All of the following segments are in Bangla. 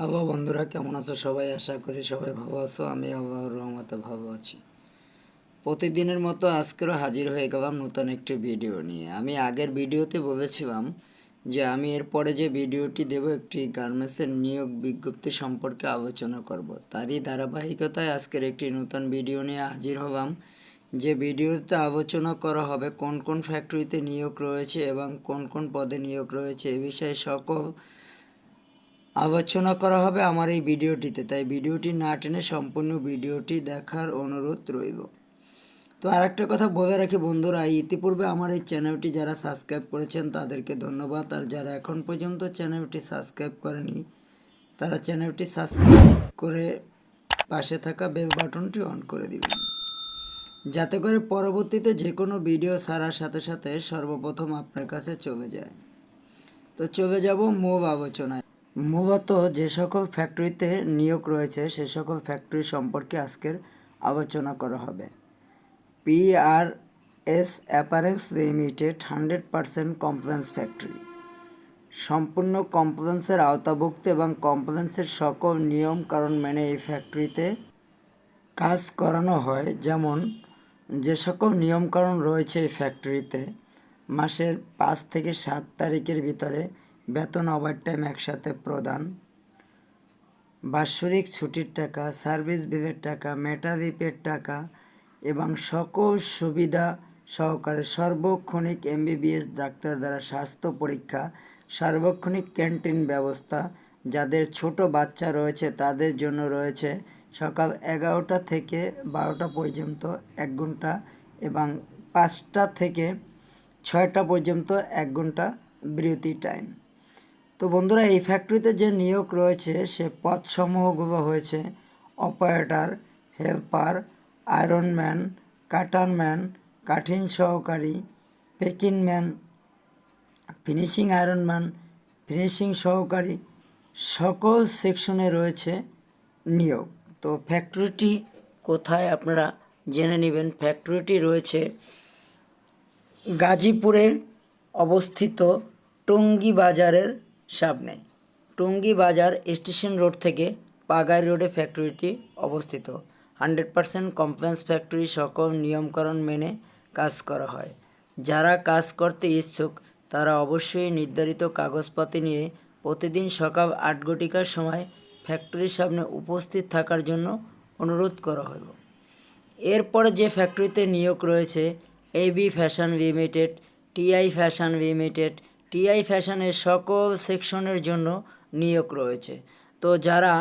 হ্যালো বন্ধুরা, কেমন আছো সবাই? আশা করি সবাই ভালো আছো। আমি আল্লাহর রহমতে ভালো আছি। প্রতিদিনের মতো আজকেরও হাজির হয়ে গেলাম নতুন একটি ভিডিও নিয়ে। আমি আগের ভিডিওতে বলেছিলাম যে আমি এরপরে যে ভিডিওটি দেব, একটি গার্মেন্টসের নিয়োগ বিজ্ঞপ্তি সম্পর্কে আলোচনা করব। তারই ধারাবাহিকতায় আজকের একটি নতুন ভিডিও নিয়ে হাজির হলাম। যে ভিডিওতে আলোচনা করা হবে, কোন কোন ফ্যাক্টরিতে নিয়োগ রয়েছে এবং কোন কোন পদে নিয়োগ রয়েছে, এ বিষয়ে সকল আলোচনা করা হবে আমার এই ভিডিওটিতে। তাই ভিডিওটি না টেনে সম্পূর্ণ ভিডিওটি দেখার অনুরোধ রইল। তো আরেকটা কথা বলে রাখি বন্ধুরা, ইতিপূর্বে আমার এই চ্যানেলটি যারা সাবস্ক্রাইব করেছেন তাদেরকে ধন্যবাদ। আর যারা এখন পর্যন্ত চ্যানেলটি সাবস্ক্রাইব করেনি, তারা চ্যানেলটি সাবস্ক্রাইব করে পাশে থাকা বেল বাটনটি অন করে দিবেন। যাতে করে পরবর্তীতে যে কোনো ভিডিও ছাড়ার সাথে সাথে সর্বপ্রথম আপনার কাছে চলে যায়। তো চলে যাব মূল আলোচনায়। মূলত যে সকল ফ্যাক্টরিতে নিয়োগ রয়েছে, সে সকল ফ্যাক্টরি সম্পর্কে আজকের আলোচনা করা হবে। P R S apparels limited hundred percent compliance factory. সম্পূর্ণ কমপ্লেন্সের আওতাভুক্ত এবং কমপ্লেন্সের সকল নিয়ম কারণ মেনে এই ফ্যাক্টরিতে কাজ করানো হয়। যেমন, যে সকল নিয়মকানুন রয়েছে এই ফ্যাক্টরিতে, মাসের পাঁচ থেকে সাত তারিখের ভিতরে বেতন ওভারটাইম একসাথে প্রদান। বাৎসরিক ছুটির টাকা সার্ভিস বিলের টাকা মেটারিপের টাকা এবং সকল সুবিধা সহকারে সার্বক্ষণিক এমবিবিএস ডাক্তার দ্বারা স্বাস্থ্য পরীক্ষা, সার্বক্ষণিক ক্যান্টিন ব্যবস্থা, যাদের ছোট বাচ্চা রয়েছে তাদের জন্য রয়েছে সকাল এগারোটা থেকে বারোটা পর্যন্ত এক ঘণ্টা এবং পাঁচটা থেকে ছয়টা পর্যন্ত এক ঘণ্টা বিরতি টাইম তো বন্ধুরা, এই ফ্যাক্টরিতে যে নিয়োগ রয়েছে, সে পদসমূহগুলো হয়েছে operator helper iron man cutter man কাঠিন সহকারী পেকিংম্যান ফিনিশিং আয়রনম্যান ফিনিশিং সহকারী, সকল সেকশনে রয়েছে নিয়োগ। তো ফ্যাক্টরিটি কোথায় আপনারা জেনে নেবেন? ফ্যাক্টরিটি রয়েছে গাজীপুরে অবস্থিত টঙ্গী বাজারের সামনে টঙ্গী বাজার স্টেশন রোড থেকে পাগাই রোডে ফ্যাক্টরিটি অবস্থিত। হান্ড্রেড পারসেন্ট কমপ্লেন্স ফ্যাক্টরি সকল নিয়মকানুন মেনে কাজ করা হয়। যারা কাজ করতে ইচ্ছুক, তারা অবশ্যই নির্ধারিত কাগজপাতি নিয়ে প্রতিদিন সকাল আট ঘটিকার সময় ফ্যাক্টরির সামনে উপস্থিত থাকার জন্য অনুরোধ করা হলো এরপরে যে ফ্যাক্টরিতে নিয়োগ রয়েছে AB fashion limited TI fashion limited TI ফ্যাশনের সকল সেকশনের জন্য নিয়োগ রয়েছে। তো যারা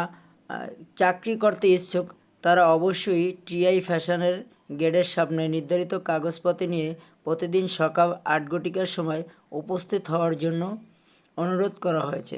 চাকরি করতে ইচ্ছুক, তারা অবশ্যই টিআই ফ্যাশনের গেটের সামনে নির্ধারিত কাগজপত্র নিয়ে প্রতিদিন সকাল আট ঘটিকার সময় উপস্থিত হওয়ার জন্য অনুরোধ করা হয়েছে।